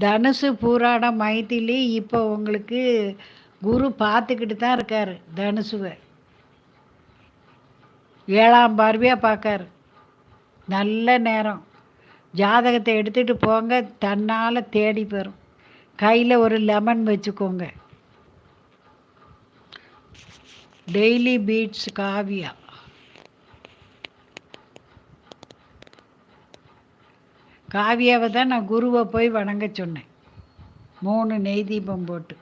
தனுசு பூராடம் மைத்திலி இப்போ உங்களுக்கு குரு பார்த்துக்கிட்டு தான் இருக்கார் தனுசுவை. ஏழாம் பார்வையாக பார்க்காரு. நல்ல நேரம். ஜாதகத்தை எடுத்துகிட்டு போங்க தன்னால் தேடி பெறும். கையில் ஒரு லெமன் வச்சுக்கோங்க. Daily beats Kavya. காவியாவை தான் நான் குருவை போய் வணங்க சொன்னேன். மூணு நெய் தீபம் போட்டு.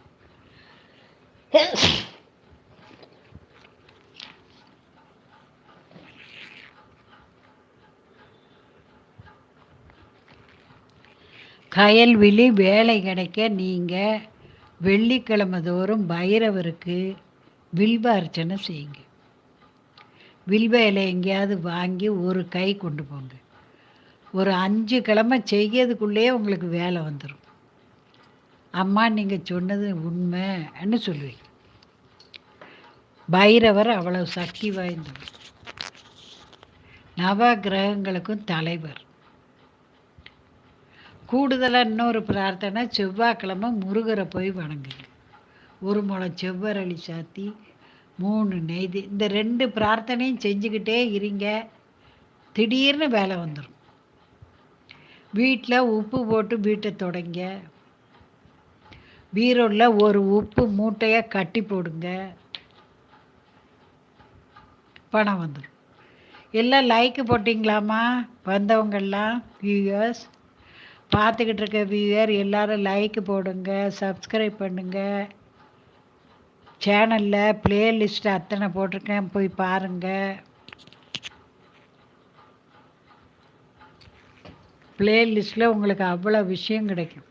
கயல்விழி வேலை கிடைக்க நீங்கள் வெள்ளிக்கிழமை தோறும் பைரவருக்கு வில்வ அர்ச்சனை செய்யுங்க. வில்வ இலை எங்கேயாவது வாங்கி ஒரு கை கொண்டு போங்க. ஒரு அஞ்சு கிழமை செய்யறதுக்குள்ளே உங்களுக்கு வேலை வந்துடும் அம்மா நீங்கள் சொன்னது உண்மைன்னு சொல்லுவீங்க. பைரவர் அவ்வளவு சக்தி வாய்ந்தவர். நவ கிரகங்களுக்கும் தலைவர். கூடுதலாக இன்னொரு பிரார்த்தனை செவ்வாய்க்கிழமை முருகரை போய் வணங்குங்க. ஒரு முளம் செவ்வரளி சாத்தி மூணு நெய்தி இந்த ரெண்டு பிரார்த்தனையும் செஞ்சுக்கிட்டே இருங்க. திடீர்னு வேலை வந்துடும் வீட்டில் உப்பு போட்டு வீட்டை தொடங்க. பீரோவில் ஒரு உப்பு மூட்டையாக கட்டி போடுங்க. பணம் வந்துடும் எல்லாம் லைக்கு போட்டிங்களாம்மா? வந்தவங்கெல்லாம் வியூயர்ஸ் பார்த்துக்கிட்டு இருக்க வியூயர் எல்லோரும் லைக்கு போடுங்க சப்ஸ்கிரைப் பண்ணுங்கள் சேனலில் ப்ளேலிஸ்ட் அத்தனை போட்டிருக்கேன் போய் பாருங்கள் ப்ளேலிஸ்ட்டில் உங்களுக்கு அவ்வளோ விஷயம் கிடைக்கும்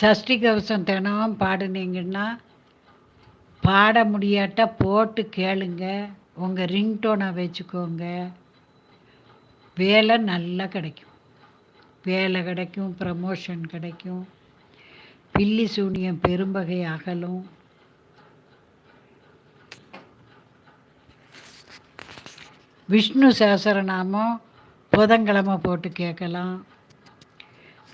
சஷ்டி கவசம் தினமும் பாடுனீங்கன்னா பாட முடியாட்டா போட்டு கேளுங்க. உங்கள் ரிங்டோனை வச்சுக்கோங்க. வேலை நல்லா கிடைக்கும். வேலை கிடைக்கும் ப்ரமோஷன் கிடைக்கும். பில்லி சூனியம் பெரும்பகை அகலும். விஷ்ணு சஹசரநாமம் புதன்கிழமை போட்டு கேட்கலாம்.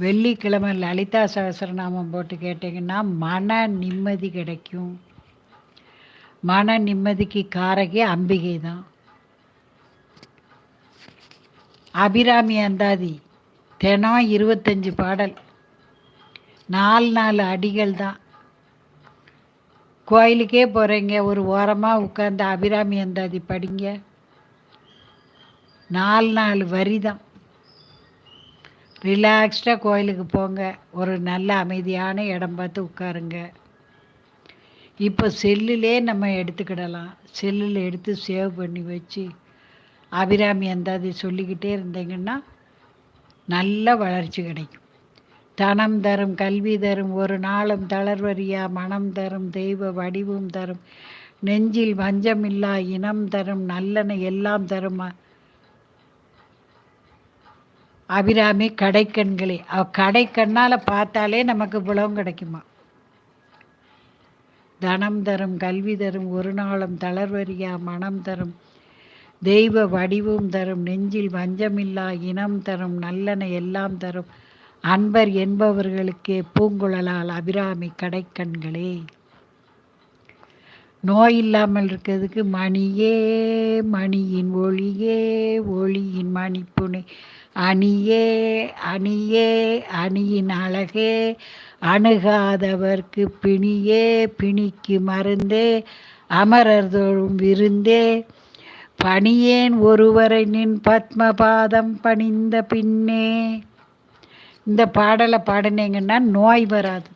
வெள்ளிக்கிழமை லலிதா சகசரநாமம் போட்டு கேட்டிங்கன்னா மன நிம்மதி கிடைக்கும். மன நிம்மதிக்கு காரகி அம்பிகை தான். அபிராமி அந்தாதி தினம் இருபத்தஞ்சி பாடல். நாலு நாலு அடிகள் தான். கோயிலுக்கே போகிறீங்க ஒரு ஓரமாக உட்காந்து அபிராமி அந்தாதி படிங்க. நாலு நாலு வரி தான் ரிலாக்ஸ்டாக கோயிலுக்கு போங்க. ஒரு நல்ல அமைதியான இடம் பார்த்து உட்காருங்க. இப்போ செல்லுலே நம்ம எடுத்துக்கிடலாம். செல்லில் எடுத்து சேவ் பண்ணி வச்சு அபிராமி அந்தாதி சொல்லிக்கிட்டே இருந்தீங்கன்னா நல்ல வளர்ச்சி கிடைக்கும். தனம் தரும் கல்வி தரும் ஒரு நாளும் தளர்வரியா மனம் தரும் தெய்வ வடிவும் தரும். நெஞ்சில் வஞ்சமில்லா இனம் தரும் நல்லன எல்லாம் தருமா? அபிராமி கடைக்கண்களே அவ கடைக்கண்ணால் பார்த்தாலே நமக்கு புலம் கிடைக்குமா? தனம் தரும் கல்வி தரும் ஒரு நாளும் தளர்வரியா மனம் தரும் தெய்வ வடிவும் தரும் நெஞ்சில் வஞ்சமில்லா இனம் தரும் நல்லன எல்லாம் தரும். அன்பர் என்பவர்களுக்கே பூங்குழலால் அபிராமி கடைக்கண்களே. நோய் இல்லாமல் இருக்கிறதுக்கு மணியே மணியின் ஒளியே ஒளியின் மணிப்புனை. அணியே அணியே அணியின் அழகே அணுகாதவர்க்கு பிணியே பிணிக்கு மருந்தே அமரர்தோறும் விருந்தே. பணியேன் ஒருவரை நின் பத்மபாதம் பணிந்த பின்னே. இந்த பாடலை பாடினீங்கன்னா நோய் வராது.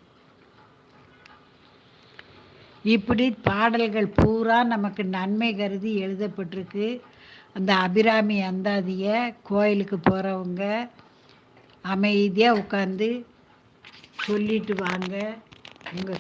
இப்படி பாடல்கள் பூரா நமக்கு நன்மை கருதி எழுதப்பட்டிருக்கு. அந்த அபிராமி அந்தாதியை கோயிலுக்கு போகிறவங்க அமைதியாக உட்காந்து சொல்லிட்டு வாங்க. உங்கள்